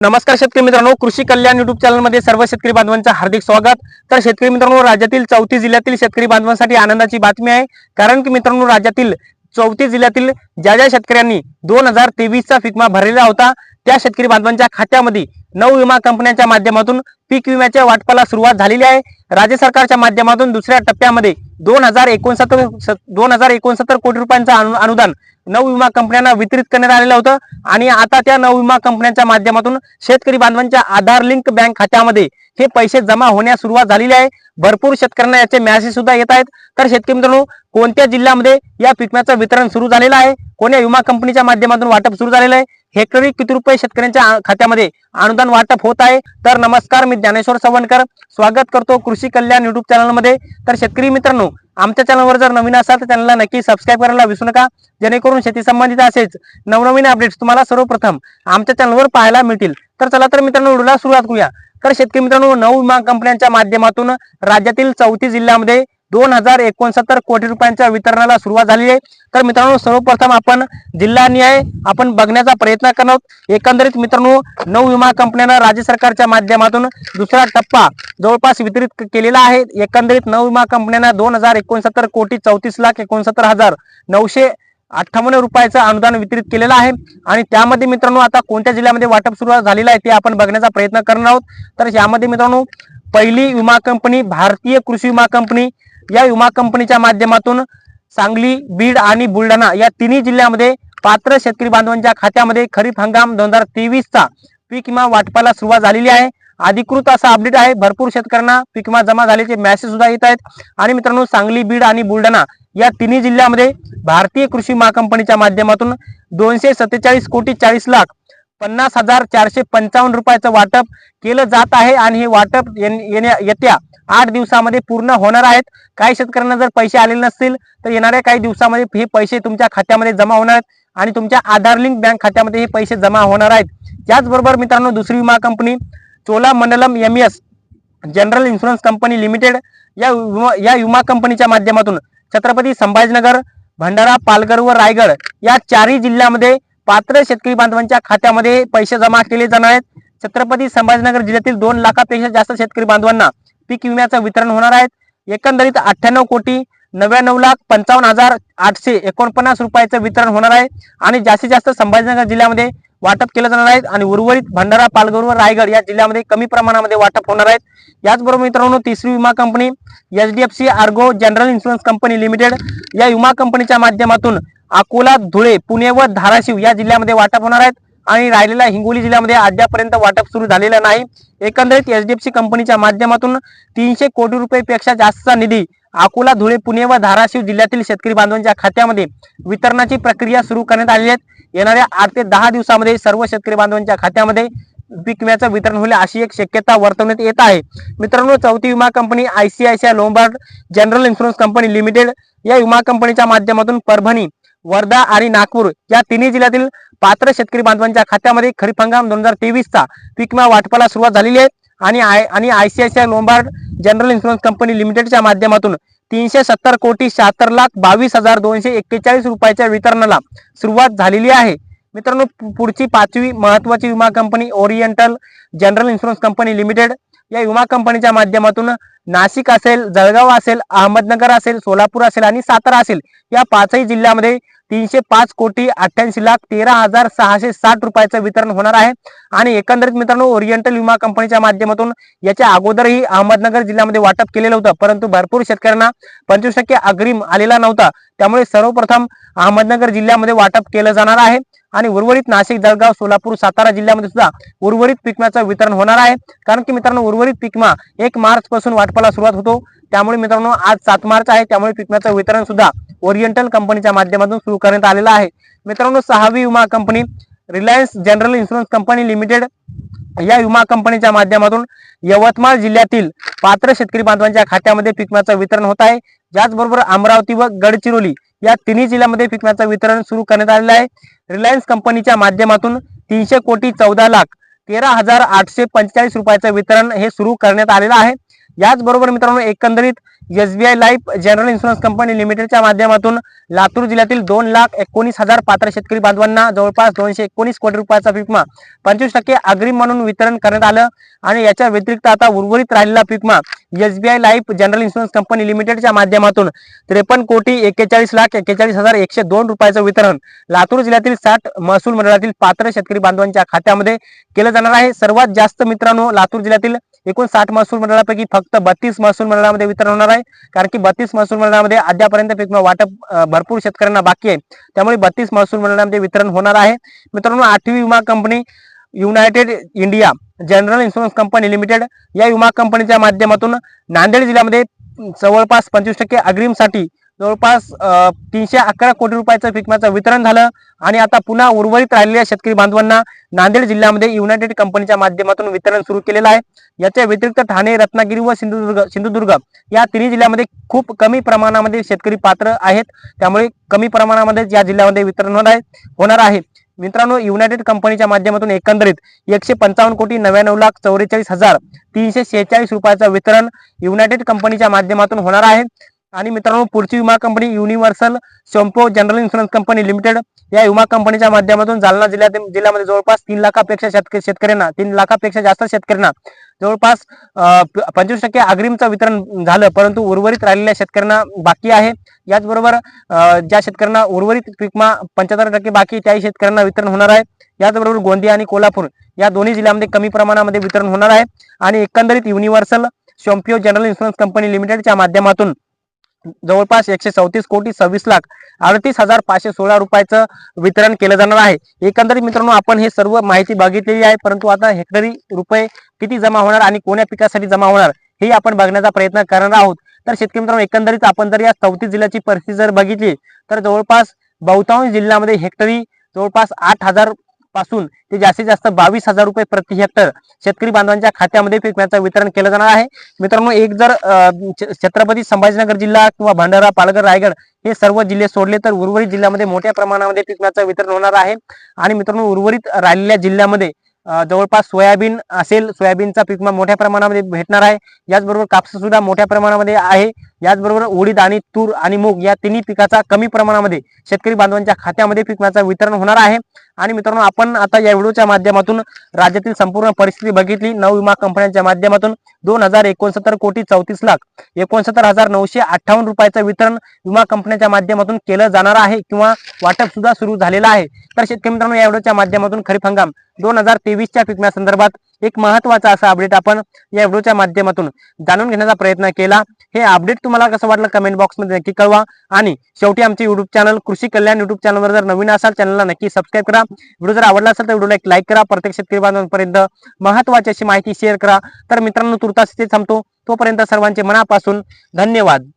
नमस्कार शेतकरी मित्रांनो कृषी कल्याण युट्यूब चॅनलमध्ये सर्व शेतकरी बांधवांचं हार्दिक स्वागत. तर शेतकरी मित्रांनो राज्यातील चौथी जिल्ह्यातील शेतकरी बांधवांसाठी आनंदाची बातमी आहे. कारण की मित्रांनो राज्यातील चौथी जिल्ह्यातील ज्या ज्या शेतकऱ्यांनी दोन हजार तेवीसचा फिकमा भरलेला होता त्या शेतकरी बांधवांच्या खात्यामध्ये नऊ विमा कंपन्यांच्या माध्यमातून पीक विम्याच्या वाटपाला सुरुवात झालेली आहे. राज्य सरकारच्या माध्यमातून दुसऱ्या टप्प्यामध्ये दोन हजार एकोणसत्तर दोन हजार एकोणसत्तर कोटी रुपयांचं अनुदान नऊ विमा कंपन्यांना वितरित करण्यात आलेलं होतं. आणि आता त्या नऊ विमा कंपन्यांच्या माध्यमातून शेतकरी बांधवांच्या आधार लिंक बँक खात्यामध्ये हे पैसे जमा होण्यास सुरुवात झालेली आहे. भरपूर शेतकऱ्यांना याचे मॅसेज सुद्धा येत आहेत. तर शेतकरी मित्रांनो कोणत्या जिल्ह्यामध्ये या पिकम्याचं वितरण सुरू झालेलं आहे? कोण्या विमा कंपनीच्या माध्यमातून वाटप सुरू झालेलं आहे? हेक्टरी किती रुपये शेतकऱ्यांच्या खात्यामध्ये अनुदान वाटप होत आहे? तर नमस्कार मी ज्ञानेश्वर सवणकर स्वागत करतो कृषी कल्याण युट्यूब चॅनलमध्ये तर शेतकरी मित्रांनो आमच्या चॅनलवर जर नवीन असाल तर चॅनलला नक्की सबस्क्राईब करायला विसरू नका. जेणेकरून शेती संबंधित असेच नवनवीन अपडेट्स तुम्हाला सर्वप्रथम आमच्या चॅनलवर पाहायला मिळतील. तर चला तर मित्रांनो व्हिडिओला सुरुवात करूया. तर शेतकरी मित्रांनो नऊ विमा कंपन्यांच्या माध्यमातून राज्यातील चौथी जिल्ह्यामध्ये दोन हजार एकोणसत्तर कोटी रुपयांच्या वितरणाला सुरुवात झाली आहे. तर मित्रांनो सर्वप्रथम आपण जिल्हा न्याय आपण बघण्याचा प्रयत्न करणार आहोत. एकंदरीत मित्रांनो नऊ विमा कंपन्यांना राज्य सरकारच्या माध्यमातून दुसरा टप्पा जवळपास वितरित केलेला आहे. एकंदरीत नऊ विमा कंपन्यांना दोन हजार एकोणसत्तर कोटी चौतीस लाख एकोणसत्तर हजार नऊशे अठ्ठावन्न रुपयाचं अनुदान वितरित केलेलं आहे. आणि त्यामध्ये मित्रांनो आता कोणत्या जिल्ह्यामध्ये वाटप सुरुवात झालेलं आहे ते आपण बघण्याचा प्रयत्न करणार आहोत. तर यामध्ये मित्रांनो पहिली विमा कंपनी भारतीय कृषी विमा कंपनी या विमा कंपनीच्या माध्यमातून सांगली बीड आणि बुलढाणा या तिन्ही जिल्ह्यामध्ये पात्र शेतकरी बांधवांच्या खात्यामध्ये खरीप हंगाम दोन हजार तेवीसचा पीक विमा वाटपाला सुरुवात झालेली आहे. अधिकृत असा अपडेट आहे. भरपूर शेतकऱ्यांना पीक विमा जमा झाल्याचे मेसेज सुद्धा येत आहेत. आणि मित्रांनो सांगली बीड आणि बुलढाणा या तिन्ही जिल्ह्यामध्ये भारतीय कृषी महाकंपनीच्या माध्यमातून दोनशे सत्तेचाळीस कोटी चाळीस लाख पन्नास हजार चारशे पंचावन्न रुपयाचं वाटप केलं जात आहे आणि हे वाटप येण्या येत्या आठ दिवसामध्ये पूर्ण होणार आहेत. काही शेतकऱ्यांना जर पैसे आलेले नसतील तर येणाऱ्या काही दिवसामध्ये हे पैसे तुमच्या खात्यामध्ये जमा होणार आहेत आणि तुमच्या आधार लिंक बँक खात्यामध्ये हे पैसे जमा होणार आहेत. याचबरोबर मित्रांनो दुसरी विमा company Cholamandalam M S general insurance company limited या विमा या विमा कंपनीच्या माध्यमातून छत्रपती संभाजीनगर भंडारा पालघर व रायगड या चारही जिल्ह्यामध्ये पात्र शेतकरी बांधवांच्या खात्यामध्ये पैसे जमा केले जाणार आहेत. छत्रपती संभाजीनगर जिल्ह्यातील दोन लाखापेक्षा जास्त शेतकरी बांधवांना पीक विम्याचं वितरण होणार आहे. एकंदरीत अठ्ठ्याण्णव कोटी नव्याण्णव लाख पंचावन्न हजार आठशे एकोणपन्नास रुपयाचं वितरण होणार आहे. आणि जास्तीत जास्त संभाजीनगर जिल्ह्यामध्ये वाटप केलं जाणार आहे. आणि उर्वरित भंडारा पालघर व रायगड या जिल्ह्यामध्ये कमी प्रमाणामध्ये वाटप होणार आहेत याचबरोबर मित्रांनो तिसरी विमा company H D F C Ergo general insurance company limited या विमा कंपनीच्या माध्यमातून अकोला धुळे पुणे व धाराशिव या जिल्ह्यामध्ये वाटप होणार आहेत आणि राहिलेल्या हिंगोली जिल्ह्यामध्ये अद्यापर्यंत वाटप सुरू झालेलं नाही. एकंदरीत एच डी एफ सी कंपनीच्या माध्यमातून तीनशे कोटी रुपयेपेक्षा जास्तचा निधी अकोला धुळे पुणे व धाराशिव जिल्ह्यातील शेतकरी बांधवांच्या खात्यामध्ये वितरणाची प्रक्रिया सुरू करण्यात आली आहे. येणाऱ्या आठ ते दहा दिवसामध्ये सर्व शेतकरी बांधवांच्या खात्यामध्ये पीक विम्याचं वितरण होईल अशी एक शक्यता वर्तवण्यात येत आहे. मित्रांनो चौथी विमा company ICICI Lombard general insurance company limited या विमा कंपनीच्या माध्यमातून परभणी वर्धा आणि नागपूर या तिन्ही जिल्ह्यातील पात्र शेतकरी बांधवांच्या खात्यामध्ये खरीप हंगाम दोन हजार तेवीसचा पीक विमा वाटपाला सुरुवात झालेली आहे. आणि आय आणि ICICI Lombard general insurance company लिमिटेडच्या माध्यमातून तीनशे सत्तर कोटी शहात्तर लाख बावीस हजार दोनशे एक्केचाळीस रुपयाच्या वितरणाला सुरुवात झालेली आहे. मित्रांनो पुढची पाचवी महत्वाची विमा company Oriental general insurance company limited या विमा कंपनीच्या माध्यमातून नाशिक असेल जळगाव असेल अहमदनगर असेल सोलापूर असेल आणि सातारा असेल या पाचही जिल्ह्यामध्ये तीनशे पाच कोटी अठ्ठ्याऐंशी लाख तेरा हजार सहाशे साठ रुपयाचं वितरण होणार आहे. आणि एकंदरीत मित्रांनो ओरिएंटल विमा कंपनीच्या माध्यमातून याच्या अगोदरही अहमदनगर जिल्ह्यामध्ये वाटप केलेलं होतं. परंतु भरपूर शेतकऱ्यांना पंचवीस टक्के अग्रिम आलेला नव्हता. त्यामुळे सर्वप्रथम अहमदनगर जिल्ह्यामध्ये वाटप केलं जाणार आहे. आणि उर्वरित नाशिक जळगाव सोलापूर सातारा जिल्ह्यामध्ये सुद्धा उर्वरित पिकम्याचं वितरण होणार आहे. कारण की मित्रांनो उर्वरित पिकमा एक मार्च पासून वाटपाला सुरुवात होतो. त्यामुळे मित्रांनो आज सात मार्च आहे. त्यामुळे पिकम्याचं वितरण सुद्धा ओरिएंटल कंपनीच्या माध्यमातून सुरू करण्यात आलेलं आहे. मित्रांनो सहावी विमा company Reliance general insurance company limited या विमा कंपनीच्या माध्यमातून यवतमाळ जिल्ह्यातील पात्र शेतकरी बांधवांच्या खात्यामध्ये पिकम्याचं वितरण होत आहे. त्याचबरोबर अमरावती व गडचिरोली या तिन्ही जिल्ह्यामध्ये पिकम्याचं वितरण सुरू करण्यात आलेलं आहे. रिलायन्स कंपनीच्या माध्यमातून तीनशे कोटी चौदा लाख तेरा हजार आठशे पंचेचाळीस रुपयाचं वितरण हे सुरू करण्यात आलेलं आहे. याचबरोबर मित्रांनो एकंदरीत SBI life general insurance company लिमिटेडच्या माध्यमातून लातूर जिल्ह्यातील दोन लाख एकोणीस हजार पात्र शेतकरी बांधवांना जवळपास दोनशे एकोणीस कोटी रुपयाचा विमा पंचवीस टक्के अग्रिम म्हणून वितरण करण्यात आलं आणि याच्या व्यतिरिक्त आता उर्वरित राहिलेला विमा SBI life general insurance company लिमिटेडच्या माध्यमातून त्रेपन्न कोटी एक्केचाळीस लाख एक्केचाळीस हजार एकशे दोन रुपयाचं वितरण लातूर जिल्ह्यातील साठ महसूल मंडळातील पात्र शेतकरी बांधवांच्या खात्यामध्ये केलं जाणार आहे. सर्वात जास्त मित्रांनो लातूर जिल्ह्यातील एकूण साठ महसूल मंडळापैकी फक्त बत्तीस महसूल मंडळामध्ये वितरण होणार आहे. कारण की बत्तीस महसूल मंडळामध्ये अद्यापर्यंत पीक वाटप भरपूर शेतकऱ्यांना बाकी आहे. त्यामुळे बत्तीस महसूल मंडळामध्ये वितरण होणार आहे. मित्रांनो आठवी विमा company United India general insurance company limited या विमा कंपनीच्या माध्यमातून नांदेड जिल्ह्यामध्ये जवळपास पंचवीस टक्के अग्रिमसाठी जवळपास तीनशे अकरा कोटी रुपयाचं पिकमाचं वितरण झालं आणि आता पुन्हा उर्वरित राहिलेल्या शेतकरी बांधवांना नांदेड जिल्ह्यामध्ये युनायटेड कंपनीच्या माध्यमातून वितरण सुरू केलेलं आहे. याच्या व्यतिरिक्त ठाणे रत्नागिरी व सिंधुदुर्ग सिंधुदुर्ग या तिन्ही जिल्ह्यामध्ये खूप कमी प्रमाणामध्ये शेतकरी पात्र आहेत. त्यामुळे कमी प्रमाणामध्ये या जिल्ह्यामध्ये वितरण होणार आहे होणार आहे. मित्रांनो युनायटेड कंपनीच्या माध्यमातून एकंदरीत एकशे पंचावन्न कोटी नव्याण्णव लाख चौवेचाळीस हजार तीनशे शेहेचाळीस रुपयाचं वितरण युनायटेड कंपनीच्या माध्यमातून होणार आहे. आणि मित्रांनो पुढची विमा company Universal Sompo general insurance company limited या विमा कंपनीच्या माध्यमातून जालना जिल्ह्यात जिल्ह्यामध्ये जवळपास तीन लाखापेक्षा शेतकरी शेतकऱ्यांना तीन लाखापेक्षा जास्त शेतकऱ्यांना जवळपास पंचवीस टक्के अग्रिमचं वितरण झालं परंतु उर्वरित राहिलेल्या शेतकऱ्यांना बाकी आहे. याचबरोबर ज्या शेतकऱ्यांना उर्वरित पीक पंच्याहत्तर टक्के बाकी त्याही शेतकऱ्यांना वितरण होणार आहे. याचबरोबर गोंदिया आणि कोल्हापूर या दोन्ही जिल्ह्यामध्ये कमी प्रमाणामध्ये वितरण होणार आहे. आणि एकंदरीत Universal Sompo general insurance company लिमिटेडच्या माध्यमातून जवळपास एकशे चौतीस कोटी सव्वीस लाख अडतीस हजार पाचशे सोळा रुपयाचं वितरण केलं जाणार आहे. एकंदरीत मित्रांनो आपण हे सर्व माहिती बघितलेली आहे परंतु आता हेक्टरी रुपये किती जमा होणार आणि कोण्या पिकासाठी जमा होणार हे आपण बघण्याचा प्रयत्न करणार आहोत. तर शेतकरी मित्रांनो एकंदरीत आपण जर या चौतीस जिल्ह्याची परिस्थिती जर बघितली तर जवळपास बहुतांश जिल्ह्यामध्ये हेक्टरी जवळपास आठ हजार पासून ते जास्तीत जास्त बावीस हजार रुपये प्रति हेक्टर शेतकरी बांधवांच्या खात्यामध्ये पीक विम्याचं वितरण केलं जाणार आहे. मित्रांनो एक जर छत्रपती संभाजीनगर जिल्हा किंवा भंडारा पालघर रायगड हे सर्व जिल्हे सोडले तर उर्वरित जिल्ह्यामध्ये मोठ्या प्रमाणामध्ये पीक विम्याचं वितरण होणार आहे. आणि मित्रांनो उर्वरित राहिलेल्या जिल्ह्यामध्ये जवळपास सोयाबीन असेल सोयाबीनचा पीक मोठ्या प्रमाणामध्ये भेटणार आहे. याचबरोबर कापसा सुद्धा मोठ्या प्रमाणामध्ये आहे. याचबरोबर उडीद आणि तूर आणि मूग या तिन्ही पिकाचा कमी प्रमाणामध्ये शेतकरी बांधवांच्या खात्यामध्ये पीक वितरण होणार आहे. आणि मित्रांनो आपण आता या व्हिडिओच्या माध्यमातून राज्यातील संपूर्ण परिस्थिती बघितली. नऊ विमा कंपन्यांच्या माध्यमातून दोन हजार एकोणसत्तर कोटी चौतीस लाख एकोणसत्तर हजार नऊशे अठ्ठावन्न रुपयाचं वितरण विमा कंपन्यांच्या माध्यमातून केलं जाणार आहे किंवा वाटप सुद्धा सुरू झालेलं आहे. तर शेतकरी मित्रांनो या व्हिडिओच्या माध्यमातून खरीप हंगाम दोन हजार तेवीसच्या पिकण्यासंदर्भात एक महत्त्वाचा असा अपडेट आपण या व्हिडिओच्या माध्यमातून जाणून घेण्याचा प्रयत्न केला. हे अपडेट तुम्हाला कसं वाटलं कमेंट बॉक्समध्ये नक्की कळवा. आणि शेवटी आमचे युट्यूब चॅनल कृषी कल्याण युट्यूब चॅनलवर जर नवीन असाल चॅनलला नक्की सबस्क्राईब करा. व्हिडिओ जर आवडला असेल तर व्हिडिओला एक लाईक करा. प्रत्येक शेतकरी बांधवांपर्यंत महत्वाची अशी माहिती शेअर करा. तर मित्रांनो तास इथे थांबतो. तोपर्यंत सर्वांचे मनापासून धन्यवाद.